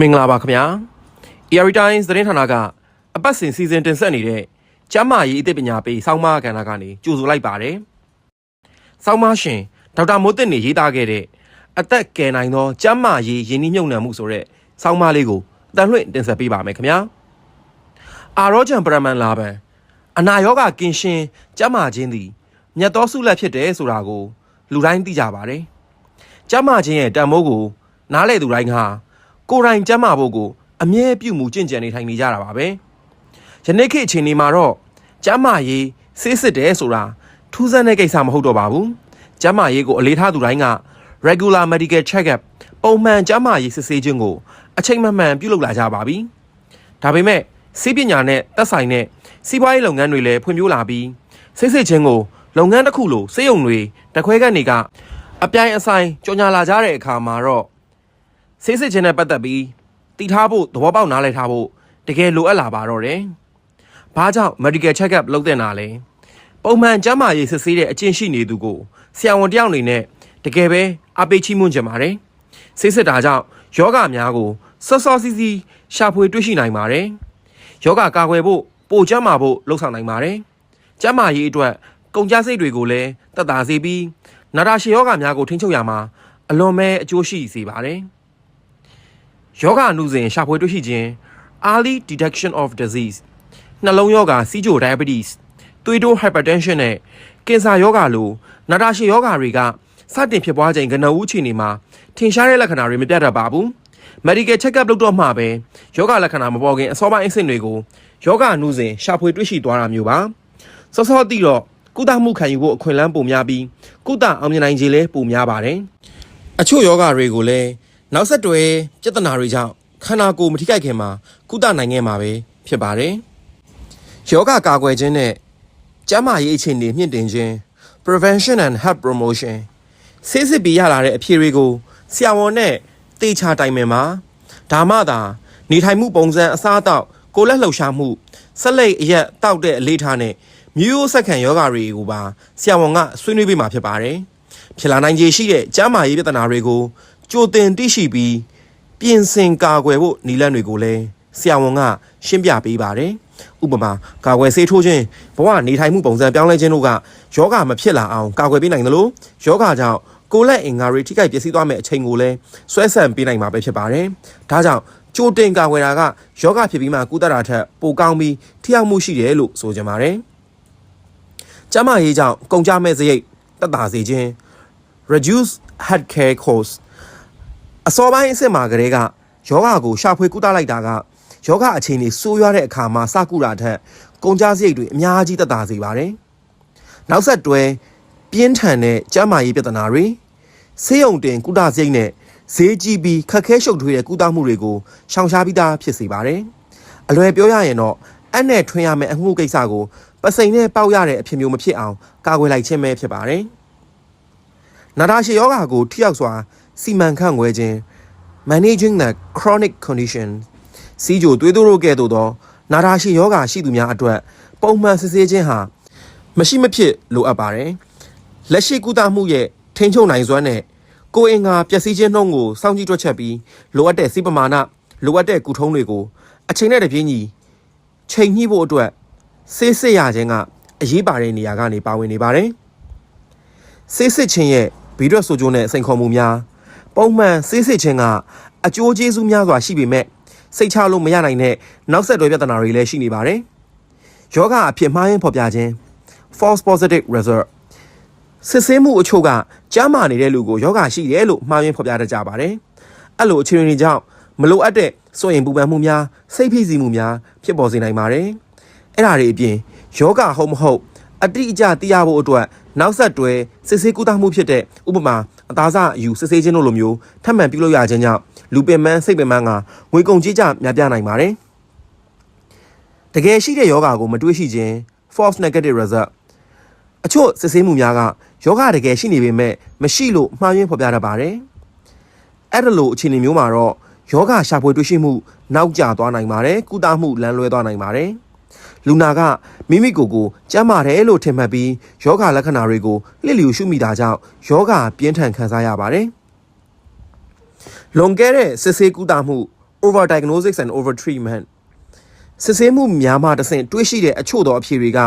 မင်္ဂလာပါခင်ဗျာ AR Times သတင်းဌာနကအပတ်စဉ်စီစဉ်တင်ဆက်နေတဲ့ကျမ်းမာရေးအသိပညာပေးစောင်းမကဏ္ဍကနေကြိုဆိုလိုက်ပါတယ်။စောင်းမရှင်ဒေါက်တာမိုးတင်နေရေးသားခဲ့တဲ့အသက်ကယ်နိုင်သောကျမ်းမာရေးယဉ်နှီးမြှုပ်နှံမှုဆိုတဲ့စောင်းမလေးကိုတန်လွှင့်တင်ဆက်ပေးပါမယ်ခင်ဗျာ။အာရောဂျန်ပရမန်လာဘန်အနာရောဂါကင်းရှင်းကျမ်းမာခြင်းသည်မြတ်သောဆုလက်ဖြစ်တယ်ဆိုတာကို လူတိုင်းသိကြပါတယ်။ကျမ်းမာခြင်းရဲ့တန်ဖိုးကို နားလေသူတိုင်းဟာ ကိုယ်တိုင်ကျမ်းမာဖို့ကိုအမြဲပြုမှုကျင့်ကြံနေထိုင်နေကြတာပါပဲ။ယနေ့ခေတ်အချိန်ဒီမှာတော့ကျမ်းမာရေးဆေးစစ်တယ်ဆိုတာထူးဆန်းတဲ့ကိစ္စမဟုတ်တော့ပါဘူး။ကျမ်းမာရေးကိုအလေးထားသူတိုင်းက regular medical check-up ပုံမှန်ကျမ်းမာရေးစစ်ဆေးခြင်းကိုအချိန်မှန်မှန်ပြုလုပ်လာကြပါပြီ။ဒါပေမဲ့စီးပညာနဲ့သက်ဆိုင်တဲ့စီးပွားရေးလုပ်ငန်းတွေလည်းဖွံ့ဖြိုးလာပြီးစိတ်စစ်ခြင်းကိုလုပ်ငန်းတစ်ခုလိုစေယုံတွေတခွဲကနေကအပြိုင်အဆိုင်ကြော်ညာလာကြတဲ့အခါမှာတော့ ဆေးစစ်ခြင်းနဲ့ပတ်သက်ပြီးတည်ထားဖို့သဘောပေါက်နားလည်ထားဖို့တကယ်လိုအပ်လာပါတော့တယ်။ဘာကြောင့် medical check-up လုပ်တဲ့နာလဲ။ပုံမှန်ကျန်းမာရေးစစ်ဆေးတဲ့အကျင့်ရှိနေသူကိုဆရာဝန်တယောက်အနေနဲ့တကယ်ပဲအပိတ်ချိမွန်းကြပါတယ်။ဆေးစစ်တာကြောင့်ယောဂများကိုစောစောစီးစီးရှာဖွေတွေ့ရှိနိုင်ပါတယ်။ယောဂကာကွယ်ဖို့ပိုကျန်းမာဖို့လှုံ့ဆော်နိုင်ပါတယ်။ကျန်းမာရေးအတွက်ကုန်ကျစရိတ်တွေကိုလည်းတက်တာစေပြီးနာတာရှည်ယောဂများကိုထိန်းချုပ်ရမှာအလွန်ပဲအကျိုးရှိစေပါတယ်။ ယောဂအနုစဉ်ရှာဖွေတွေ့ရှိခြင်း early detection of disease နှလုံးယောဂစီးချို diabetes သွေးတိုး hypertension နဲ့ကင်ဆာယောဂလိုနာတာရှည်ယောဂတွေကစတင်ဖြစ်ပွားချိန်ကနဦးအခြေအနေမှာထင်ရှားတဲ့လက္ခဏာတွေမပြတ်တတ်ပါဘူး medical check-up လုပ်တော့မှပဲယောဂလက္ခဏာမပေါ်ခင်အစောပိုင်းအဆင့်တွေကိုယောဂအနုစဉ်ရှာဖွေတွေ့ရှိသွားတာမျိုးပါစောစောတိတော့ကုသမှုခံယူဖို့အခွင့်အလမ်းပိုများပြီးကုသအောင်မြင်နိုင်ခြေလည်းပိုများပါတယ်အချို့ယောဂတွေကိုလည်း နောက်ဆက်တွဲပြဿနာတွေကြောင့်ခန္ဓာကိုယ်မထိခိုက်ခင်မှာကုသနိုင်ခဲ့မှာပဲဖြစ်ပါတယ်ယောဂကာကွယ်ခြင်းနဲ့ကျန်းမာရေးအခြေအနေမြင့်တင်ခြင်း prevention and health promotion ဆေးစစ်ပြီးရလာတဲ့အဖြေတွေကိုဆရာဝန်နဲ့တေချာတိုင်ပင်မှာဒါမှသာ နေထိုင်မှုပုံစံအစားအသောက်ကိုယ်လက်လှုပ်ရှားမှုဆက်လက်အရက်တောက်တဲ့အလေးထားနဲ့မျိုးဆက်ခံယောဂတွေကိုပါဆရာဝန်ကဆွေးနွေးပေးမှာဖြစ်ပါတယ်ဖြစ်လာနိုင်ခြေရှိတဲ့ကျန်းမာရေးပြဿနာတွေကို ကြိုတင်သိရှိပြီးပြင်ဆင်ကာကွယ်ဖို့နည်းလမ်းတွေကိုလည်းဆရာဝန်ကရှင်းပြပေးပါတယ်ဥပမာကာကွယ်ဆေးထိုးခြင်းဘဝနေထိုင်မှုပုံစံပြောင်းလဲခြင်းတို့ကယောဂမဖြစ်လာအောင်ကာကွယ်ပေးနိုင်တယ်လို့ယောဂကြောင့်ကိုယ်လက်အင်္ဂါတွေထိခိုက်ပျက်စီးသွားမယ့်အချိန်ကိုလည်းဆွဲဆန့်ပေးနိုင်မှာပဲဖြစ်ပါတယ်။ဒါကြောင့်ကြိုတင်ကာကွယ်တာကယောဂဖြစ်ပြီးမှကုသတာထက်ပိုကောင်းပြီးထိရောက်မှုရှိတယ်လို့ဆိုကြပါတယ်။ကျန်းမာရေးကြောင့်ကုန်ကြမဲ့စရိတ်တက်တာစေခြင်း reduce health care costs အစောပိုင်းအစ်စ်မှာကလေးကယောဂကိုရှာဖွေကုသလိုက်တာကယောဂအခြေအနေဆိုးရွားတဲ့အခါမှာစကုတာထက်ကုန်ကြစရိတ်တွေအများကြီးတက်တာစေပါတယ်။နောက်ဆက်တွဲပြင်းထန်တဲ့ကျန်းမာရေးပြဿနာတွေဆေးရုံတင်ကုသစရိတ်နဲ့ဈေးကြီးပြီးခက်ခဲရှုပ်ထွေးတဲ့ကုသမှုတွေကိုရှောင်ရှားပြီးသားဖြစ်စေပါတယ်။အလွယ်ပြောရရင်တော့အနဲ့ထွင်ရမယ့်အမှုကိစ္စကိုပစိန်နဲ့ပေါက်ရတဲ့အဖြစ်မျိုးမဖြစ်အောင်ကာကွယ်လိုက်ခြင်းပဲဖြစ်ပါတယ်။နာတာရှည်ယောဂါကိုထိရောက်စွာ စီမံခန့်ခွဲခြင်း managing the chronic condition စီဂျိုသွေးတိုးတို့ကဲ့သို့သော နာတာရှည်ယောဂါရှိသူများအတွက်ပုံမှန်စစ်ဆေးခြင်းဟာမရှိမဖြစ်လိုအပ်ပါတယ်။လက်ရှိကုသမှုရဲ့ထိန်းချုပ်နိုင်စွမ်းနဲ့ကိုယ်အင်္ဂါပျက်စီးခြင်းနှုန်းကိုစောင့်ကြည့်တွက်ချက်ပြီးလိုအပ်တဲ့စိပမာဏလိုအပ်တဲ့ကုထုံးတွေကိုအချိန်နဲ့တပြေးညီချိန်ညှိဖို့အတွက်ဆေးစစ်ရခြင်းကအရေးပါတဲ့နေရာကနေပါဝင်နေပါတယ်။ဆေးစစ်ခြင်းရဲ့ဗီဒီယိုဆိုကြိုးနဲ့စိန်ခေါ်မှုများ ပုံမှန်ဆေးစစ်ခြင်းကအကျိုးကျေးဇူးများစွာရှိပေမဲ့စိတ်ချလို့မရနိုင်တဲ့နောက်ဆက်တွဲပြဿနာတွေလည်းရှိနေပါတယ်။ယောဂအဖြစ်မှားယွင်းဖော်ပြခြင်း false positive result စစ်ဆေးမှုအချို့ကကြားမာနေတဲ့လူကိုယောဂရှိတယ်လို့မှားယွင်းဖော်ပြတတ်ကြပါတယ်။အဲ့လိုအခြေအနေတွေကြောင့်မလိုအပ်တဲ့စိုးရင်ပူပန်မှုများစိတ်ဖိစီးမှုများဖြစ်ပေါ်စေနိုင်ပါတယ်။အဲ့ဒါတွေအပြင်ယောဂဟုတ်မဟုတ်အတိအကျသိရဖို့အတွက် နောက်ဆက်တွဲစစ်ဆေးကုသမှုဖြစ်တဲ့ဥပမာအသားစားအယူစစ်ဆေးခြင်းတို့လိုမျိုးထပ်မံပြုလုပ်ရခြင်းကြောင့်လူပင်ပန်းစိတ်ပင်ပန်းကငွေကုန်ကြေးကျများပြားနိုင်ပါတယ်။တကယ်ရှိတဲ့ယောဂါကိုမတွေးရှိခြင်း false negative result အချို့စစ်ဆေးမှုများကယောဂတကယ်ရှိနေပေမဲ့မရှိလို့မှားယွင်းဖော်ပြတတ်ပါတယ်။အဲ့ဒါလိုအခြေအနေမျိုးမှာတော့ယောဂရှာဖွေတွေ့ရှိမှုနောက်ကျသွားနိုင်ပါတယ်။ကုသမှုလမ်းလွဲသွားနိုင်ပါတယ်။ လူနာကမိမိကိုယ်ကိုကျန်းမာတယ်လို့ထင်မှတ်ပြီးယောဂလက္ခဏာတွေကိုလစ်လျူရှုမိတာကြောင့်ယောဂပြင်းထန်ခံစားရပါတယ်။လွန်ခဲ့တဲ့စစ်ဆေးကုသမှု overdiagnosis and overtreatment စစ်ဆေးမှုများမှတဆင့်တွေးရှိတဲ့အချို့သောအဖြေတွေက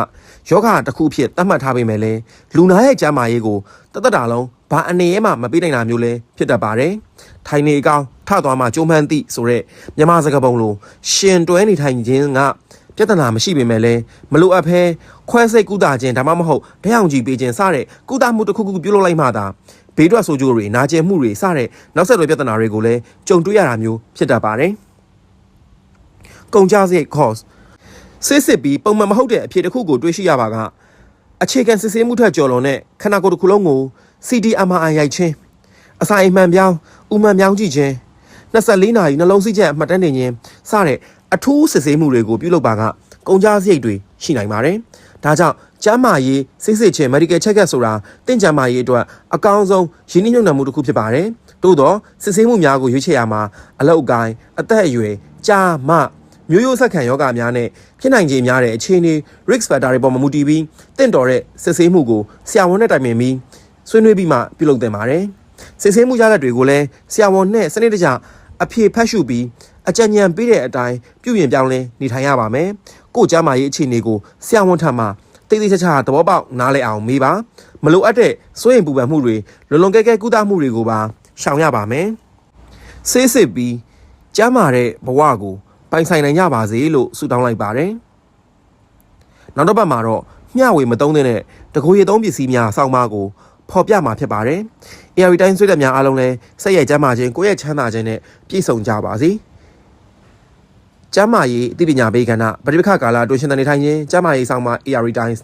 ယောဂတစ်ခုဖြစ်သတ်မှတ်ထားပေမဲ့လည်းလူနာရဲ့ကျန်းမာရေးကိုတသက်တာလုံးဘာအနေနဲ့မှမပေးနိုင်တာမျိုးလည်းဖြစ်တတ်ပါတယ်။ထိုင်နေအကောင်ထသွားမှကြိုးမှန်းသည့်ဆိုတဲ့မြန်မာစကားပုံလိုရှင်တွဲနေထိုင်ခြင်းက ပြဿနာမရှိပေမဲ့လည်းမလိုအပ်ဘဲခွဲစိတ်ကုသခြင်းဒါမှမဟုတ်ဓာတ်အောင်ကြည့်ပေးခြင်းစတဲ့ကုသမှုတစ်ခုခုပြုလုပ်လိုက်မှသာဘေးထွက်ဆိုးကျိုးတွေနာကျင်မှုတွေစတဲ့နောက်ဆက်တွဲပြဿနာတွေကိုလည်းကြုံတွေ့ရတာမျိုးဖြစ်တတ်ပါတယ်။ကုန်ကြစရိတ် cost စစ်စစ်ပြီးပုံမှန်မဟုတ်တဲ့အဖြစ်တစ်ခုကိုတွေးရှိရပါကအခြေခံစစ်ဆေးမှုထက်ကျော်လွန်တဲ့ခန္ဓာကိုယ်တစ်ခုလုံးကို CT MRI ရိုက်ခြင်းအစာအိမ်မှန်ပြောင်းဥမှန်ပြောင်းကြည့်ခြင်း24နာရီနှလုံးစိချက်အမှတ်တမ်းတင်ခြင်းစတဲ့ အထူးစစ်ဆေးမှုတွေကိုပြုလုပ်ပါကကုန်ကြစရိတ်တွေရှိနိုင်ပါတယ်။ဒါကြောင့်ကျန်းမာရေးစစ်စစ်ခြင်း medical check up ဆိုတာတင့်ကျန်းမာရေးအတွက်အကောင်းဆုံးရင်းနှီးမြှုပ်နှံမှုတစ်ခုဖြစ်ပါတယ်။သို့တော့စစ်ဆေးမှုများကိုရွေးချယ်ရမှာအလောက်အကိုင်းအသက်အရွယ်ကြာမမျိုးရိုးဆက်ခံယောဂများနဲ့ဖြစ်နိုင်ခြေများတဲ့အခြေအနေ risk factor တွေပေါ်မှာမူတည်ပြီးတင့်တော်တဲ့စစ်ဆေးမှုကိုဆရာဝန်နဲ့တိုင်ပင်ပြီးဆွေးနွေးပြီးမှပြုလုပ်သင့်ပါတယ်။စစ်ဆေးမှုရလဒ်တွေကိုလည်းဆရာဝန်နဲ့စနစ်တကျအဖြေဖတ်ရှုပြီး အကြံဉာဏ်ပေးတဲ့အတိုင်းပြုပြင်ပြောင်းလဲနေထိုင်ရပါမယ်။ကိုယ်ကျန်းမာရေးအခြေအနေကိုဆရာဝန်ထံမှတိတ်တိတ်ချာချာသဘောပေါက်နားလည်အောင်မေးပါ။မလိုအပ်တဲ့စိုးရိမ်ပူပန်မှုတွေလုံလုံကဲကဲကုသမှုတွေကိုပါရှောင်ရပါမယ်။ဆေးစစ်ပြီးကျန်းမာတဲ့ဘဝကိုပိုင်ဆိုင်နိုင်ကြပါစေလို့ဆုတောင်းလိုက်ပါတယ်။နောက်တစ်ပတ်မှာတော့မျှဝေမသုံးတဲ့တကိုယ်ရည်သုံးပစ္စည်းများအဆောင်ပါကိုဖော်ပြမှာဖြစ်ပါတယ်။ AR တိုင်းဆွေးတဲ့များအားလုံးလည်းစိတ်ရဲ့ကျန်းမာခြင်းကိုယ့်ရဲ့ချမ်းသာခြင်းနဲ့ပြည့်စုံကြပါစေ။ ကျမ်းမာရေးအသိပညာပေးကဏ္ဍပရိပခကာလအတွင်းရှင်သန်နေထိုင်ခြင်းကျမ်းမာရေးဆောင်မှာ AR တိုင်း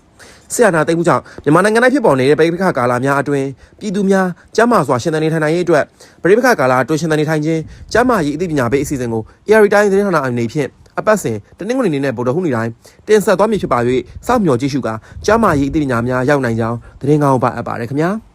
ဆရာနာသိမှုကြောင့်မြန်မာနိုင်ငံ၌ဖြစ်ပေါ်နေတဲ့ပရိပခကာလများအတွင်းပြည်သူများကျမ်းမာစွာရှင်သန်နေထိုင်နိုင်ရေးအတွက်ပရိပခကာလအတွင်းရှင်သန်နေထိုင်ခြင်းကျမ်းမာရေးအသိပညာပေးအစီအစဉ်ကို AR တိုင်းသတင်းဌာနအနေဖြင့်အပတ်စဉ်တနင်္ဂနွေနေ့နဲ့ဗုဒ္ဓဟူးနေ့တိုင်းတင်ဆက်သွားမည်ဖြစ်ပါ၍စောင့်မျှော်ကြည့်ရှုကာကျမ်းမာရေးအသိပညာများရောက်နိုင်ကြောင်းသတင်းကောင်းပါအပ်ပါတယ်ခင်ဗျာ။